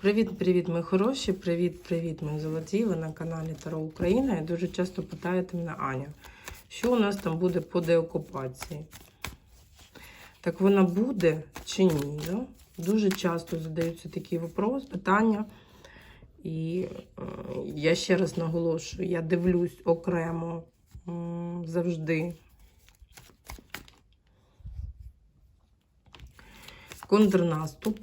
Привіт-привіт, мої хороші! Привіт-привіт, мої золоті! Ви на каналі Таро Україна. І дуже часто питаєте мене, Аня, що у нас там буде по деокупації? Так вона буде чи ні? Да? Дуже часто задаються такі вопрос, питання. І е, я ще раз наголошую, я дивлюсь окремо м, завжди. Контрнаступ.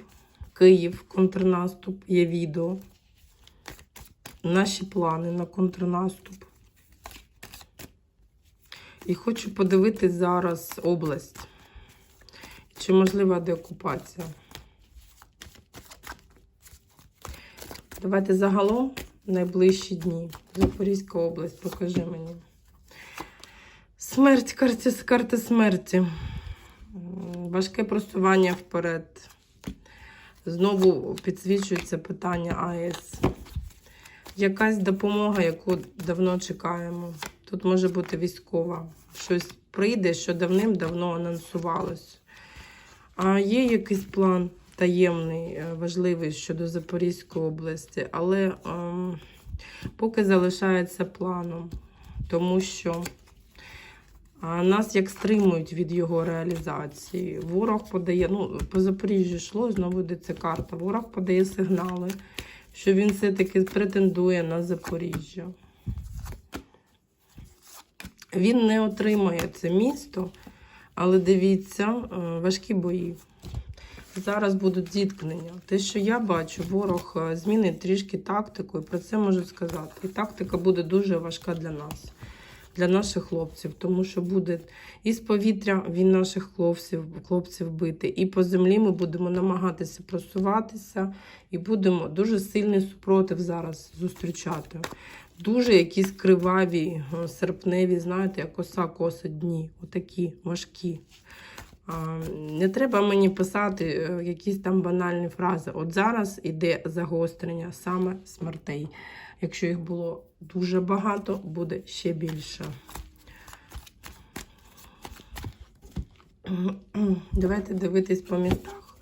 Київ, контрнаступ, є відео. Наші плани на контрнаступ. І хочу подивитись зараз область. Чи можлива деокупація? Давайте загалом найближчі дні. Запорізька область, покажи мені. Смерть, карти, карти смерті. Важке просування вперед. Знову підсвічується питання АЕС. Якась допомога, яку давно чекаємо. Тут може бути військова. Щось прийде, що давним-давно анонсувалось. А є якийсь план таємний, е, важливий щодо Запорізької області, але ем, поки залишається планом, тому що а нас як стримують від його реалізації. Ворог подає, ну, по Запоріжжю йшло, знову йдеться карта. Ворог подає сигнали, що він все-таки претендує на Запоріжжя. Він не отримає це місто, але дивіться, е, важкі бої. Зараз будуть зіткнення. Те, що я бачу, ворог е, змінить трішки тактику, і про це можу сказати. І тактика буде дуже важка для нас для наших хлопців, тому що буде і з повітря він наших хлопців, хлопців бити, і по землі ми будемо намагатися просуватися, і будемо дуже сильний супротив зараз зустрічати. Дуже якісь криваві, е, серпневі, знаєте, як коса косить дні, отакі важкі. Не треба мені писати е, якісь там банальні фрази. От зараз іде загострення саме смертей. Якщо їх було дуже багато, буде ще більше. Давайте дивитись по містах.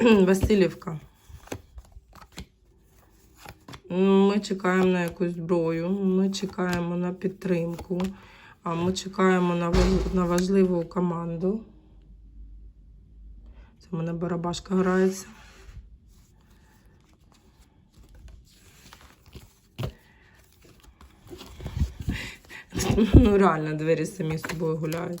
Васильівка. Ми чекаємо на якусь зброю, ми чекаємо на підтримку, а ми чекаємо на важливу команду. Це в мене барабашка грається. Ну, реально, двері самі з собою гуляють.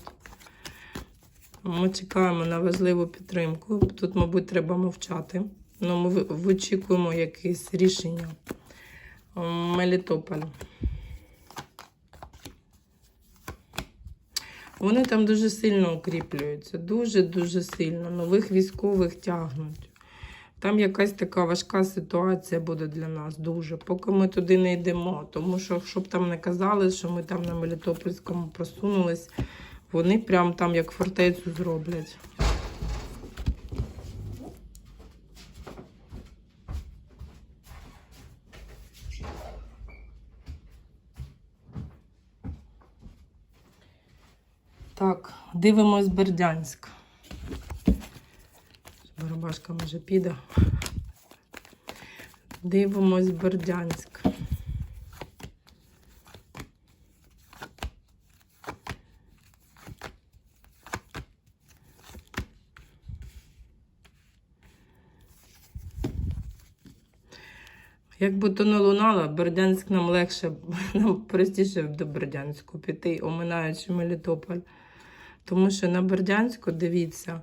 Ми чекаємо на важливу підтримку. Тут, мабуть, треба мовчати. Ну, ми вичікуємо якесь рішення. Мелітополь. Вони там дуже сильно укріплюються, дуже-дуже сильно. Нових військових тягнуть. Там якась така важка ситуація буде для нас дуже, поки ми туди не йдемо. Тому що, щоб там не казали, що ми там на Мелітопольському просунулись, вони прям там як фортецю зроблять. Так, дивимось Бердянськ. Барабашка може піде. Дивимось Бердянськ. Якби то не лунало, Бердянськ нам легше, нам простіше до Бердянську піти, оминаючи Мелітополь. Тому що на Бердянську, дивіться,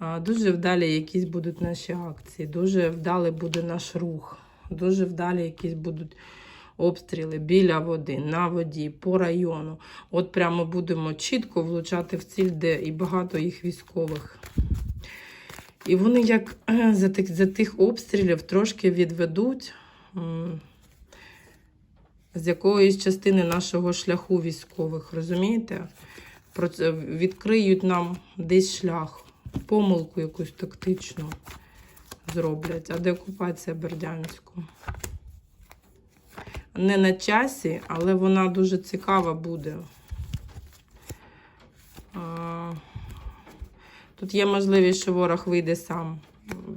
дуже вдалі якісь будуть наші акції, дуже вдалий буде наш рух, дуже вдалі якісь будуть обстріли біля води, на воді, по району. От прямо будемо чітко влучати в ціль, де і багато їх військових. І вони як е, за тих, за тих обстрілів трошки відведуть з якоїсь частини нашого шляху військових, розумієте? Відкриють нам десь шлях, помилку якусь тактичну зроблять. А деокупація Бердянську? Не на часі, але вона дуже цікава буде. Тут є можливість, що ворог вийде сам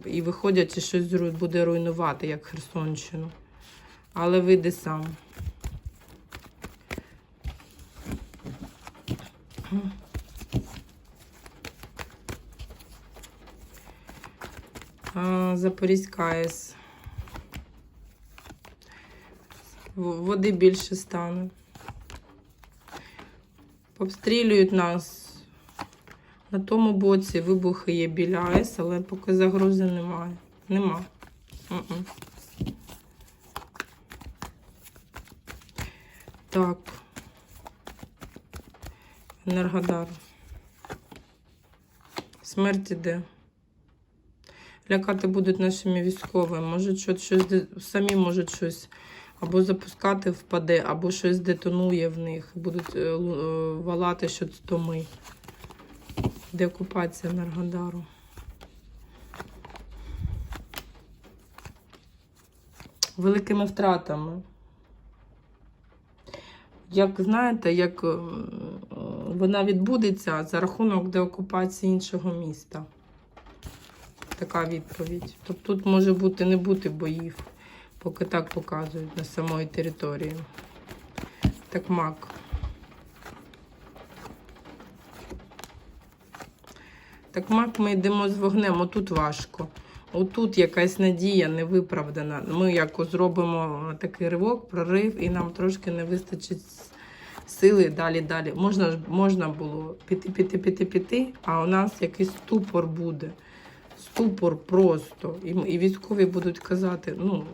і виходячи, щось буде руйнувати, як Херсонщину. Але вийде сам. Запорізька АЕС. Води більше стане. Обстрілюють нас. На тому боці вибухи є біля АЕС, але поки загрози немає. Нема. М-м. Так. Енергодар. Смерть іде. Лякати будуть нашими військовими. Можуть щось, щось самі можуть щось або запускати впаде, або щось детонує в них. Будуть е, е, валати щось то ми. Деокупація Енергодару. Великими втратами. Як знаєте, як е, вона відбудеться за рахунок деокупації іншого міста. Така відповідь. Тобто тут може бути не бути боїв, поки так показують на самої території. Так мак. Так мак ми йдемо з вогнем, отут важко. Отут якась надія невиправдана. Ми як зробимо такий ривок, прорив, і нам трошки не вистачить сили далі, далі. Можна можна було піти, піти, піти, піти, а у нас якийсь ступор буде. Ступор просто. І, і військові будуть казати: ну,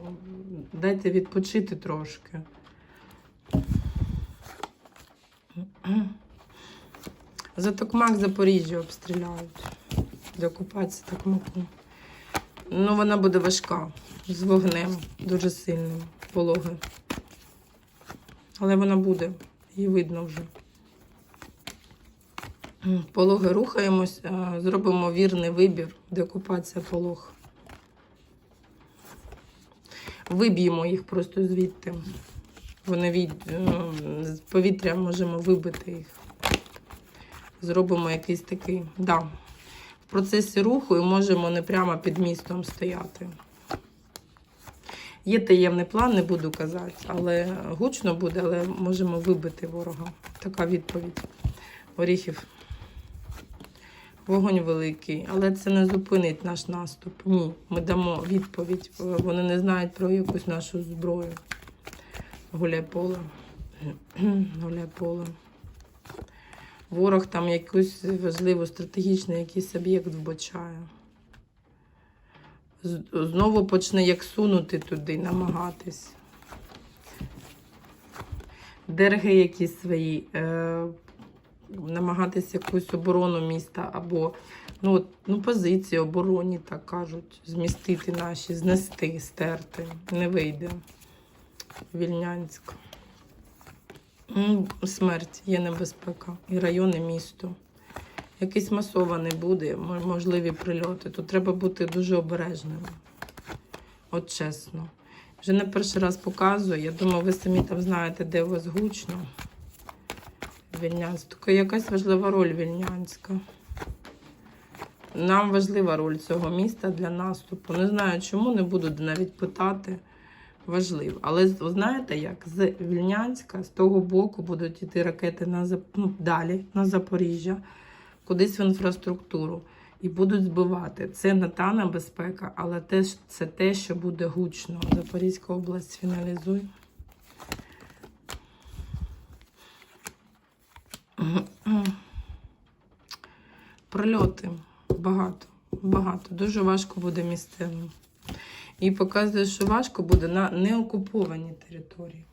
дайте відпочити трошки. За Токмак Запоріжжя обстріляють. Для окупації Токмаку. Ну, вона буде важка, з вогнем, дуже сильним, пологи. Але вона буде, її видно вже. Пологи рухаємось, е, зробимо вірний вибір, деокупація полог. Виб'ємо їх просто звідти. Вони від е, з повітря можемо вибити їх. Зробимо якийсь такий. Да. В процесі руху і можемо не прямо під містом стояти. Є таємний план, не буду казати, але гучно буде, але можемо вибити ворога. Така відповідь. Оріхів. Вогонь великий, але це не зупинить наш наступ. Ні, ми дамо відповідь. Вони не знають про якусь нашу зброю. Гуляй поле. Гуляй поле. Ворог там якусь важливу стратегічний якийсь об'єкт вбачає. Знову почне як сунути туди, намагатись. Дерги якісь свої, е, намагатись якусь оборону міста або ну, ну, позиції обороні, так кажуть, змістити наші, знести, стерти. Не вийде. Вільнянськ. Смерть, є небезпека. І район, і місто. Якийсь масований буде, можливі прильоти. Тут треба бути дуже обережним. От чесно. Вже не перший раз показую. Я думаю, ви самі там знаєте, де у вас гучно. Вільнянськ. Тільки якась важлива роль Вільнянська. Нам важлива роль цього міста для наступу. Не знаю, чому не буду навіть питати. Важливо. Але знаєте як? З Вільнянська, з того боку будуть йти ракети на ну, далі, на Запоріжжя, кудись в інфраструктуру. І будуть збивати. Це не та небезпека, але теж це те, що буде гучно. Запорізька область фіналізуй. Прильоти. Багато. Багато. Дуже важко буде місцевим. І показує, що важко буде на неокупованій території.